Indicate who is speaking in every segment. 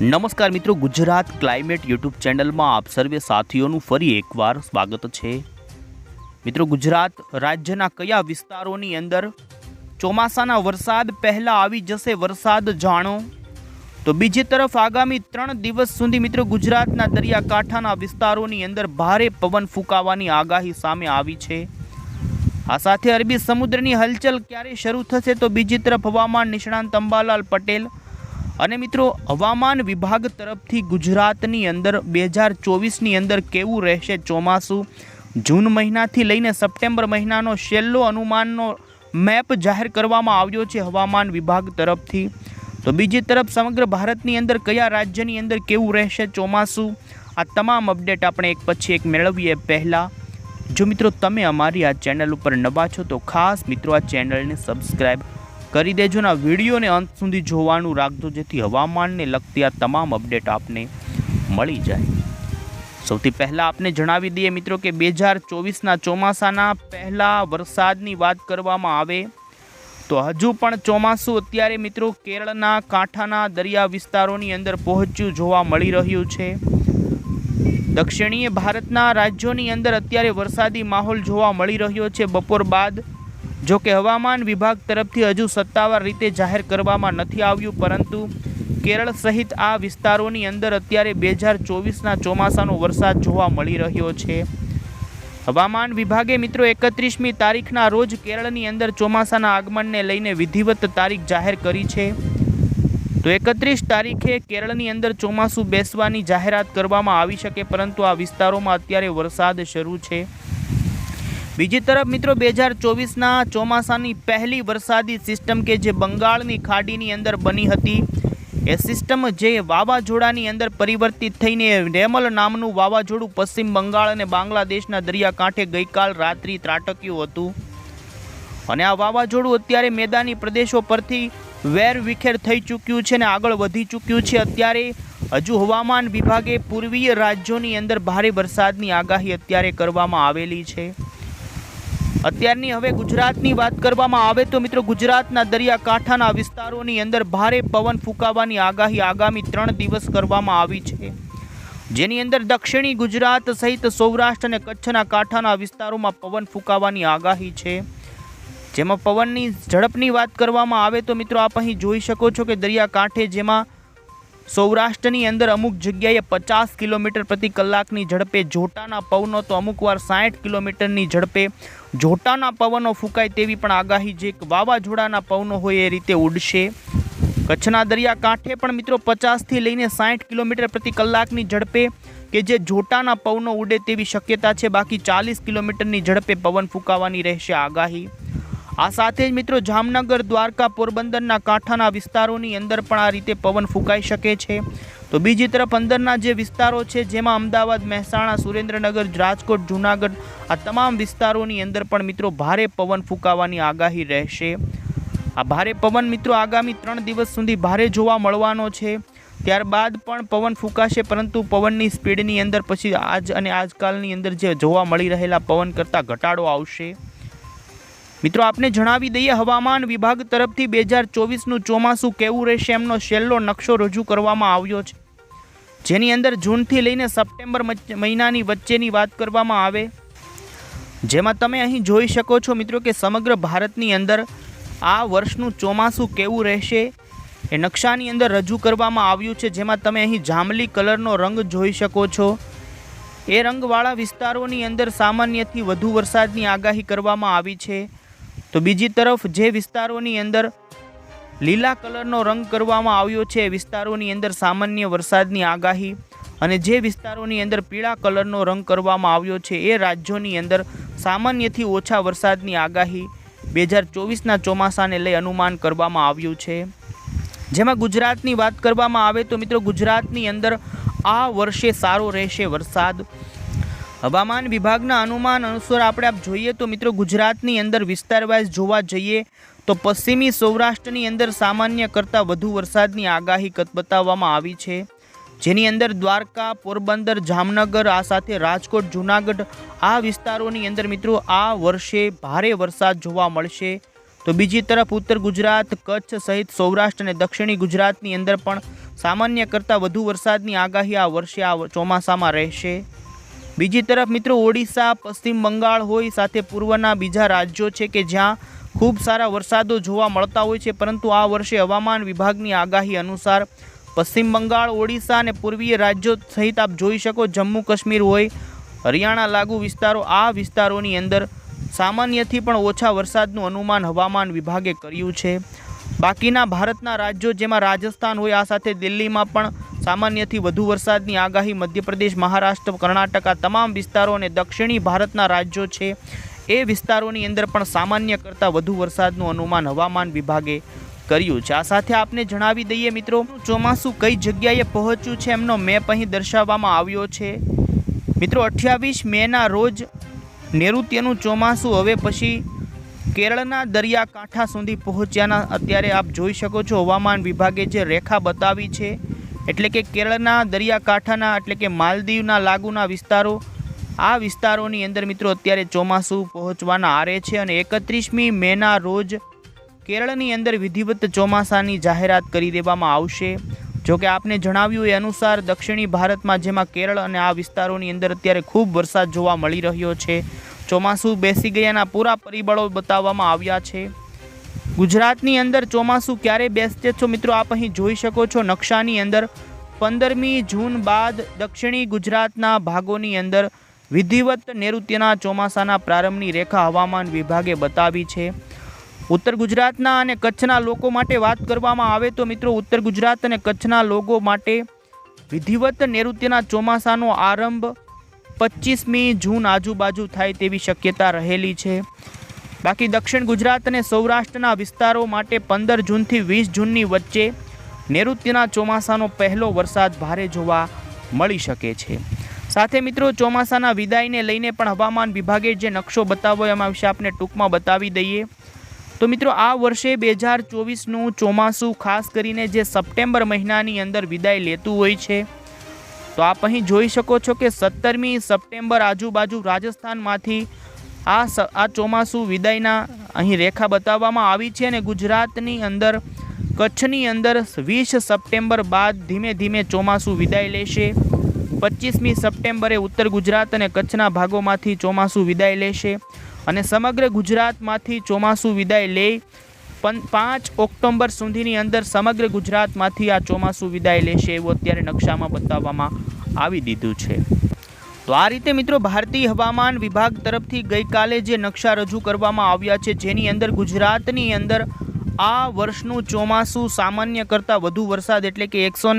Speaker 1: નમસ્કાર મિત્રો, Gujarat climate YouTube ચેનલમાં આપ સર્વે સાથીઓનું ફરી એકવાર સ્વાગત છે. મિત્રો, ગુજરાત રાજ્યના કયા વિસ્તારોની અંદર ચોમાસાના વરસાદ પહેલાં આવી જશે વરસાદ જાણો? તો બીજી તરફ આગામી ત્રણ દિવસ સુધી મિત્રો, ગુજરાતના દરિયાકાંઠાના વિસ્તારોની અંદર ભારે પવન ફૂંકાવાની આગાહી સામે આવી છે. આ સાથે અરબી સમુદ્રની હલચલ ક્યારે શરૂ થશે તો બીજી તરફ હવામાન નિષ્ણાંત અંબાલાલ પટેલ અને મિત્રો, હવામાન વિભાગ તરફથી ગુજરાતની અંદર બે હજાર ચોવીસની અંદર કેવું રહેશે ચોમાસું? જૂન મહિનાથી લઈને સપ્ટેમ્બર મહિનાનો છેલ્લો અનુમાનનો મેપ જાહેર કરવામાં આવ્યો છે હવામાન વિભાગ તરફથી. તો બીજી તરફ, સમગ્ર ભારતની અંદર કયા રાજ્યની અંદર કેવું રહેશે ચોમાસું? આ તમામ અપડેટ આપણે એક પછી એક મેળવીએ પહેલાં. જો મિત્રો, તમે અમારી આ ચેનલ ઉપર નવા છો તો ખાસ મિત્રો આ ચેનલને સબસ્ક્રાઈબ કરી દેજો ને વિડીયોને અંત સુધી જોવાનું રાખજો, જેથી હવામાનને લગતી આ તમામ અપડેટ આપને મળી જાય. સૌથી પહેલાં આપને જણાવી દઈએ મિત્રો કે બે હજાર ચોવીસના ચોમાસાના પહેલાં વરસાદની વાત કરવામાં આવે, તો હજુ પણ ચોમાસું અત્યારે મિત્રો કેરળના કાંઠાના દરિયા વિસ્તારોની અંદર પહોંચ્યું જોવા મળી રહ્યું છે. દક્ષિણીય ભારતના રાજ્યોની અંદર અત્યારે વરસાદી માહોલ જોવા મળી રહ્યો છે. બપોર બાદ જો કે હવામાન વિભાગ તરફથી હજુ સત્તાવાર રીતે જાહેર કરવામાં નથી આવ્યું, પરંતુ કેરળ સહિત આ વિસ્તારોની અંદર અત્યારે બે હજાર ચોવીસના ચોમાસાનો વરસાદ જોવા મળી રહ્યો છે. હવામાન વિભાગે મિત્રો એકત્રીસમી તારીખના રોજ કેરળની અંદર ચોમાસાના આગમનને લઈને વિધિવત તારીખ જાહેર કરી છે. તો એકત્રીસ તારીખે કેરળની અંદર ચોમાસું બેસવાની જાહેરાત કરવામાં આવી શકે, પરંતુ આ વિસ્તારોમાં અત્યારે વરસાદ શરૂ છે. બીજી તરફ મિત્રો બે હજાર ચોવીસના ચોમાસાની પહેલી વરસાદી સિસ્ટમ કે જે બંગાળની ખાડીની અંદર બની હતી, એ સિસ્ટમ જે વાવાઝોડાની અંદર પરિવર્તિત થઈને રેમલ નામનું વાવાઝોડું પશ્ચિમ બંગાળ અને બાંગ્લાદેશના દરિયાકાંઠે ગઈકાલ રાત્રિ ત્રાટક્યું હતું. અને આ વાવાઝોડું અત્યારે મેદાની પ્રદેશો પરથી વેર વિખેર થઈ ચૂક્યું છે અને આગળ વધી ચૂક્યું છે. અત્યારે હજુ હવામાન વિભાગે પૂર્વીય રાજ્યોની અંદર ભારે વરસાદની આગાહી અત્યારે કરવામાં આવેલી છે. અત્યારની હવે ગુજરાતની વાત કરવામાં આવે તો મિત્રો ગુજરાતના દરિયાકાંઠાના વિસ્તારોની અંદર ભારે પવન ફૂંકાવાની આગાહી આગામી ત્રણ દિવસ કરવામાં આવી છે. જેની અંદર દક્ષિણી ગુજરાત સહિત સૌરાષ્ટ્ર અને કચ્છના કાંઠાના વિસ્તારોમાં પવન ફૂંકાવાની આગાહી છે. જેમાં પવનની ઝડપની વાત કરવામાં આવે તો મિત્રો આપ અહીં જોઈ શકો છો કે દરિયાકાંઠે જેમાં સૌરાષ્ટ્રની અંદર અમુક જગ્યાએ પચાસ કિલોમીટર પ્રતિ કલાકની ઝડપે જોટાના પવનો, તો અમુક વાર સાઠ કિલોમીટરની ઝડપે જોટાના પવનો ફૂંકાય તેવી પણ આગાહી જે વાવાઝોડાના પવનો હોય એ રીતે ઉડશે. કચ્છના દરિયાકાંઠે પણ મિત્રો પચાસથી લઈને સાઠ કિલોમીટર પ્રતિ કલાકની ઝડપે કે જે જોટાના પવનો ઉડે તેવી શક્યતા છે. બાકી ચાલીસ કિલોમીટરની ઝડપે પવન ફૂંકાવાની રહેશે આગાહી. આ સાથે જ મિત્રો જામનગર, દ્વારકા, પોરબંદરના કાંઠાના વિસ્તારોની અંદર પણ આ રીતે પવન ફૂંકાઈ શકે છે. તો બીજી તરફ અંદરના જે વિસ્તારો છે, જેમાં અમદાવાદ, મહેસાણા, સુરેન્દ્રનગર, રાજકોટ, જૂનાગઢ, આ તમામ વિસ્તારોની અંદર પણ મિત્રો ભારે પવન ફૂંકાવાની આગાહી રહેશે. આ ભારે પવન મિત્રો આગામી ત્રણ દિવસ સુધી ભારે જોવા મળવાનો છે. ત્યારબાદ પણ પવન ફૂંકાશે, પરંતુ પવનની સ્પીડની અંદર પછી આજ અને આજકાલની અંદર જે જોવા મળી રહેલા પવન કરતાં ઘટાડો આવશે. મિત્રો, આપને જણાવી દઈએ, હવામાન વિભાગ તરફથી બે હજાર ચોવીસનું ચોમાસું કેવું રહેશે એમનો છેલ્લો નકશો રજૂ કરવામાં આવ્યો છે. જેની અંદર જૂનથી લઈને સપ્ટેમ્બર મહિનાની વચ્ચેની વાત કરવામાં આવે. જેમાં તમે અહીં જોઈ શકો છો મિત્રો કે સમગ્ર ભારતની અંદર આ વર્ષનું ચોમાસું કેવું રહેશે એ નકશાની અંદર રજૂ કરવામાં આવ્યું છે. જેમાં તમે અહીં જાંબલી કલરનો રંગ જોઈ શકો છો. એ રંગવાળા વિસ્તારોની અંદર સામાન્યથી વધુ વરસાદની આગાહી કરવામાં આવી છે. તો બીજી તરફ જે વિસ્તારોની અંદર લીલા કલરનો રંગ કરવામાં આવ્યો છે વિસ્તારોની અંદર સામાન્ય વરસાદની આગાહી અને જે વિસ્તારોની અંદર પીળા કલરનો રંગ કરવામાં આવ્યો છે, એ રાજ્યોની અંદર સામાન્યથી ઓછા વરસાદની આગાહી બે હજાર ચોવીસના ચોમાસાને લઈ અનુમાન કરવામાં આવ્યું છે. જેમાં ગુજરાતની વાત કરવામાં આવે તો મિત્રો ગુજરાતની અંદર આ વર્ષે સારો રહેશે વરસાદ. હવામાન વિભાગના અનુમાન અનુસાર આપણે આપ જોઈએ તો મિત્રો ગુજરાતની અંદર વિસ્તારવાઇઝ જોવા જઈએ તો પશ્ચિમી સૌરાષ્ટ્રની અંદર સામાન્ય કરતાં વધુ વરસાદની આગાહી બતાવવામાં આવી છે. જેની અંદર દ્વારકા, પોરબંદર, જામનગર, આ સાથે રાજકોટ, જૂનાગઢ આ વિસ્તારોની અંદર મિત્રો આ વર્ષે ભારે વરસાદ જોવા મળશે. તો બીજી તરફ ઉત્તર ગુજરાત, કચ્છ સહિત સૌરાષ્ટ્ર અને દક્ષિણી ગુજરાતની અંદર પણ સામાન્ય કરતાં વધુ વરસાદની આગાહી આ વર્ષે આ ચોમાસામાં રહેશે. બીજી તરફ મિત્રો, ઓડિશા, પશ્ચિમ બંગાળ હોય, સાથે પૂર્વના બીજા રાજ્યો છે કે જ્યાં ખૂબ સારા વરસાદો જોવા મળતા હોય છે. પરંતુ આ વર્ષે હવામાન વિભાગની આગાહી અનુસાર પશ્ચિમ બંગાળ, ઓડિશા અને પૂર્વીય રાજ્યો સહિત આપ જોઈ શકો જમ્મુ કાશ્મીર હોય, હરિયાણા લાગુ વિસ્તારો, આ વિસ્તારોની અંદર સામાન્યથી પણ ઓછા વરસાદનું અનુમાન હવામાન વિભાગે કર્યું છે. બાકીના ભારતના રાજ્યો જેમાં રાજસ્થાન હોય, આ સાથે દિલ્હીમાં પણ સામાન્યથી વધુ વરસાદની આગાહી મધ્યપ્રદેશ, મહારાષ્ટ્ર, કર્ણાટક તમામ વિસ્તારો અને દક્ષિણી ભારતના રાજ્યો છે. એ વિસ્તારોની અંદર પણ સામાન્ય કરતાં વધુ વરસાદનું અનુમાન હવામાન વિભાગે કર્યું છે. આ સાથે આપને જણાવી દઈએ મિત્રો, ચોમાસું કઈ જગ્યાએ પહોંચ્યું છે એમનો મેપ અહીં દર્શાવવામાં આવ્યો છે. મિત્રો, અઠ્યાવીસ મેના રોજ નૈઋત્યનું ચોમાસું હવે પછી કેરળના દરિયાકાંઠા સુધી પહોંચ્યાના અત્યારે આપ જોઈ શકો છો. હવામાન વિભાગે જે રેખા બતાવી છે એટલે કે કેરળના દરિયાકાંઠાના એટલે કે માલદીવના લાગુના વિસ્તારો, આ વિસ્તારોની અંદર મિત્રો અત્યારે ચોમાસું પહોંચવાના આરે છે અને એકત્રીસમી મેના રોજ કેરળની અંદર વિધિવત ચોમાસાની જાહેરાત કરી દેવામાં આવશે. જો કે આપને જણાવ્યું એ અનુસાર દક્ષિણી ભારતમાં જેમાં કેરળ અને આ વિસ્તારોની અંદર અત્યારે ખૂબ વરસાદ જોવા મળી રહ્યો છે. ચોમાસું બેસી ગયાના પૂરા પરિબળો બતાવવામાં આવ્યા છે. ગુજરાતની અંદર ચોમાસું ક્યારે બેસતે છો મિત્રો? આપ અહીં જોઈ શકો છો નકશાની અંદર પંદરમી જૂન બાદ દક્ષિણી ગુજરાતના ભાગોની અંદર વિધિવત નૈઋત્યના ચોમાસાના પ્રારંભની રેખા હવામાન વિભાગે બતાવી છે. ઉત્તર ગુજરાતના અને કચ્છના લોકો માટે વાત કરવામાં આવે તો મિત્રો ઉત્તર ગુજરાત અને કચ્છના લોકો માટે વિધિવત નૈઋત્યના ચોમાસાનો આરંભ પચીસમી જૂન આજુબાજુ થાય તેવી શક્યતા રહેલી છે. બાકી દક્ષિણ ગુજરાત અને સૌરાષ્ટ્રના વિસ્તારો માટે પંદર જૂનથી વીસ જૂનની વચ્ચે નૈઋત્યના ચોમાસાનો પહેલો વરસાદ ભારે જોવા મળી શકે છે. સાથે મિત્રો, ચોમાસાના વિદાયને લઈને પણ હવામાન વિભાગે જે નકશો બતાવ્યો એમાં વિશે આપણે ટૂંકમાં બતાવી દઈએ. તો મિત્રો, આ વર્ષે બે હજાર ચોવીસનું ચોમાસું ખાસ કરીને જે સપ્ટેમ્બર મહિનાની અંદર વિદાય લેતું હોય છે. તો આપ અહીં જોઈ શકો છો કે સત્તરમી સપ્ટેમ્બર આજુબાજુ રાજસ્થાનમાંથી આ આ ચોમાસું વિદાયના અહીં રેખા બતાવવામાં આવી છે અને ગુજરાતની અંદર, કચ્છની અંદર વીસ સપ્ટેમ્બર બાદ ધીમે ધીમે ચોમાસું વિદાય લેશે. પચીસમી સપ્ટેમ્બરે ઉત્તર ગુજરાત અને કચ્છના ભાગોમાંથી ચોમાસું વિદાય લેશે અને સમગ્ર ગુજરાતમાંથી ચોમાસું વિદાય લે. પાંચ ઓક્ટોબર સુધીની અંદર સમગ્ર ગુજરાતમાંથી આ ચોમાસું વિદાય લેશે એવું અત્યારે નકશામાં બતાવવામાં આવી દીધું છે. તો આ રીતે મિત્રો ભારતીય હવામાન વિભાગ તરફથી ગઈકાલે જે નકશા રજૂ કરવામાં આવ્યા છે, જેની અંદર ગુજરાતની અંદર આ વર્ષનું ચોમાસું સામાન્ય કરતાં વધુ વરસાદ એટલે કે એકસો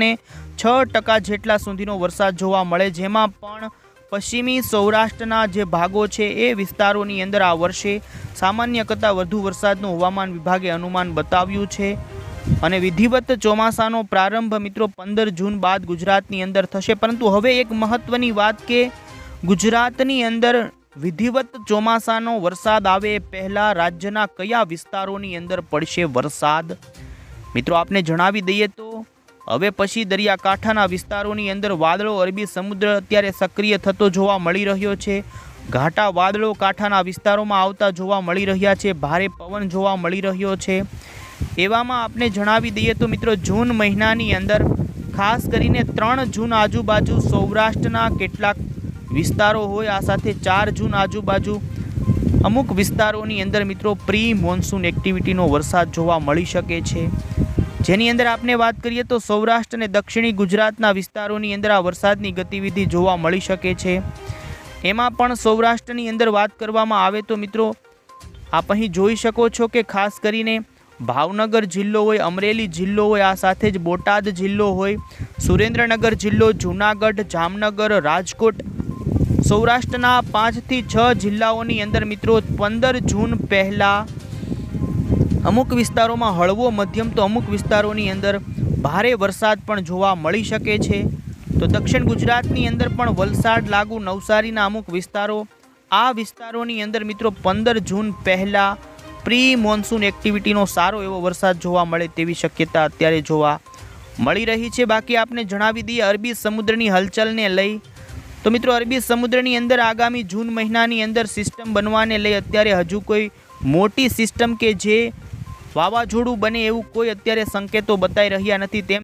Speaker 1: છ ટકા જેટલા સુધીનો વરસાદ જોવા મળે, જેમાં પણ પશ્ચિમી સૌરાષ્ટ્રના જે ભાગો છે એ વિસ્તારોની અંદર આ વર્ષે સામાન્ય કરતાં વધુ વરસાદનું હવામાન વિભાગે અનુમાન બતાવ્યું છે. અને વિધિવત ચોમાસાનો પ્રારંભ મિત્રો પંદર જૂન બાદ ગુજરાતની અંદર થશે. પરંતુ હવે એક મહત્ત્વની વાત કે ગુજરાતની અંદર વિધિવત ચોમાસાનો વરસાદ આવે પહેલાં રાજ્યના કયા વિસ્તારોની અંદર પડશે વરસાદ? મિત્રો આપને જણાવી દઈએ તો હવે પછી દરિયાકાંઠાના વિસ્તારોની અંદર વાદળો, અરબી સમુદ્ર અત્યારે સક્રિય થતો જોવા મળી રહ્યો છે. ઘાટા વાદળો કાંઠાના વિસ્તારોમાં આવતા જોવા મળી રહ્યા છે. ભારે પવન જોવા મળી રહ્યો છે. એવામાં આપને જણાવી દઈએ તો મિત્રો જૂન મહિનાની અંદર ખાસ કરીને ત્રણ જૂન આજુબાજુ સૌરાષ્ટ્રના કેટલાક વિસ્તારો હોય, આ સાથે ચાર જૂન આજુબાજુ અમુક વિસ્તારોની અંદર મિત્રો પ્રી મોન્સૂન એક્ટિવિટીનો વરસાદ જોવા મળી શકે છે. જેની અંદર આપણે વાત કરીએ તો સૌરાષ્ટ્ર અને દક્ષિણી ગુજરાતના વિસ્તારોની અંદર આ વરસાદની ગતિવિધિ જોવા મળી શકે છે. એમાં પણ સૌરાષ્ટ્રની અંદર વાત કરવામાં આવે તો મિત્રો આપ અહીં જોઈ શકો છો કે ખાસ કરીને ભાવનગર જિલ્લો હોય, અમરેલી જિલ્લો હોય, આ સાથે જ બોટાદ જિલ્લો હોય, સુરેન્દ્રનગર જિલ્લો, જૂનાગઢ, જામનગર, રાજકોટ, સૌરાષ્ટ્રના પાંચથી છ જિલ્લાઓની અંદર મિત્રો પંદર જૂન પહેલાં અમુક વિસ્તારોમાં હળવો મધ્યમ તો અમુક વિસ્તારોની અંદર ભારે વરસાદ પણ જોવા મળી શકે છે. તો દક્ષિણ ગુજરાતની અંદર પણ વલસાડ લાગુ નવસારીના અમુક વિસ્તારો, આ વિસ્તારોની અંદર મિત્રો પંદર જૂન પહેલાં પ્રી મોન્સૂન એક્ટિવિટીનો સારો એવો વરસાદ જોવા મળે તેવી શક્યતા અત્યારે જોવા મળી રહી છે. બાકી આપને જણાવી દઈએ, અરબી સમુદ્રની હલચલને લઈ. તો મિત્રો, અરબી સમુદ્રની અંદર આગામી જૂન મહિનાની અંદર સિસ્ટમ બનવાને લઈ અત્યારે હજુ કોઈ મોટી સિસ્ટમ કે જે વાવાઝોડું બને એવું કોઈ અત્યારે સંકેતો બતાવી રહ્યા નથી. તેમ